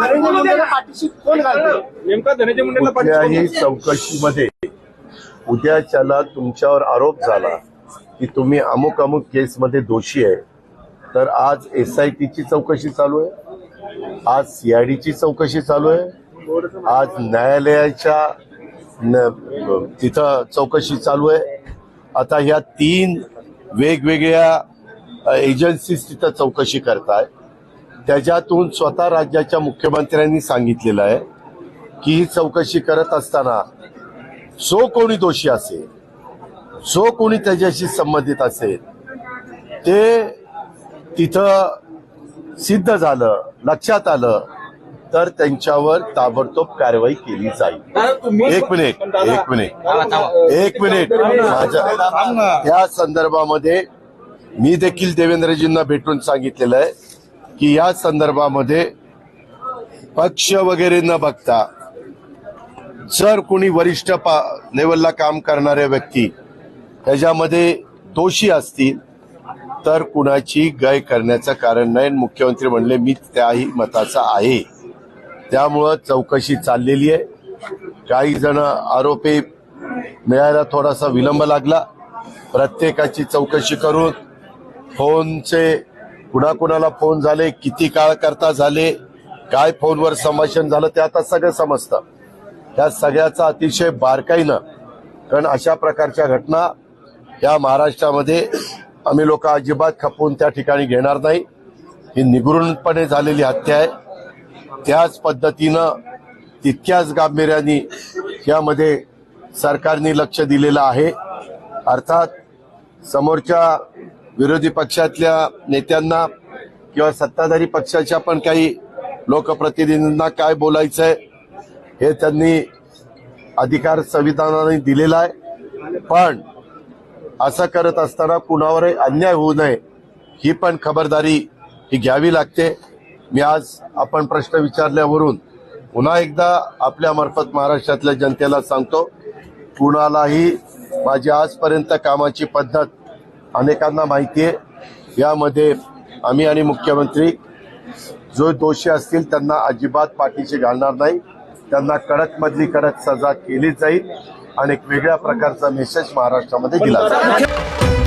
धनंजय मुंडेला पाठीशी कोण घालते? नेमका धनंजय मुंडेला कुठल्याही चौकशीमध्ये उद्याच्याला तुमच्यावर आरोप झाला की तुम्ही अमुक अमुक केसमध्ये दोषी आहे. तर आज एस आय टीची चौकशी चालू आहे. आज सीआयडीची चौकशी चालू आहे. आज न्यायालयाच्या न- तिथं चौकशी चालू आहे. आता ह्या तीन वेगवेगळ्या एजन्सीज तिथं चौकशी करताय. त्याच्यातून स्वतः राज्याच्या मुख्यमंत्र्यांनी सांगितलेलं आहे की ही चौकशी करत असताना जो कोणी दोषी असेल जो कोणी त्याच्याशी संबंधित असेल ते तिथं सिद्ध झालं लक्षात आलं तर त्यांच्यावर ताबडतोब कारवाई केली जाईल. एक मिनिट एक मिनिट. एक मिनिट. माझ्या त्या संदर्भामध्ये मी देखील देवेंद्रजींना भेटून सांगितलेलं आहे. की या संदर्भामध्ये पक्ष वगैरे न बघता जर कोणी वरिष्ठ पा लेवलला काम करणाऱ्या व्यक्ती त्याच्यामध्ये दोषी असतील तर कुणाची गय करण्याचं कारण नाही. मुख्यमंत्री म्हणले मी त्याही मताचा आहे. त्यामुळं चौकशी चाललेली आहे. काही जण आरोपी मिळायला थोडासा विलंब लागला. प्रत्येकाची चौकशी करून फोनचे कुणाकुणाला फोन झाले किती काळ करता झाले काय फोनवर संभाषण झालं ते आता सगळं समजतं. त्या सगळ्याचा अतिशय बारकाईनं कारण अशा प्रकारच्या घटना या महाराष्ट्रामध्ये आम्ही लोक अजिबात खपवून त्या ठिकाणी घेणार नाही. ही निगुरूनपणे झालेली हत्या आहे. त्याच पद्धतीनं तितक्याच गांभीर्याने यामध्ये सरकारने लक्ष दिलेलं आहे. अर्थात समोरच्या विरोधी पक्षातल्या नेत्यांना किंवा सत्ताधारी पक्षाच्या पण काही लोकप्रतिनिधींना काय बोलायचं आहे हे त्यांनी अधिकार संविधानाने दिलेला आहे. पण असं करत असताना कुणावरही अन्याय होऊ नये ही पण खबरदारी ही घ्यावी लागते. मी आज आपण प्रश्न विचारल्यावरून पुन्हा एकदा आपल्या मार्फत महाराष्ट्रातल्या जनतेला सांगतो कुणालाही माझी आजपर्यंत कामाची पद्धत अनेकांना माहिती आहे. यामध्ये आम्ही आणि मुख्यमंत्री जो दोषी असतील त्यांना अजिबात पाठीशी घालणार नाही. त्यांना कडक मधली कडक सजा केली जाईल आणि एक वेगळ्या प्रकारचा मेसेज महाराष्ट्रामध्ये दिला जाईल.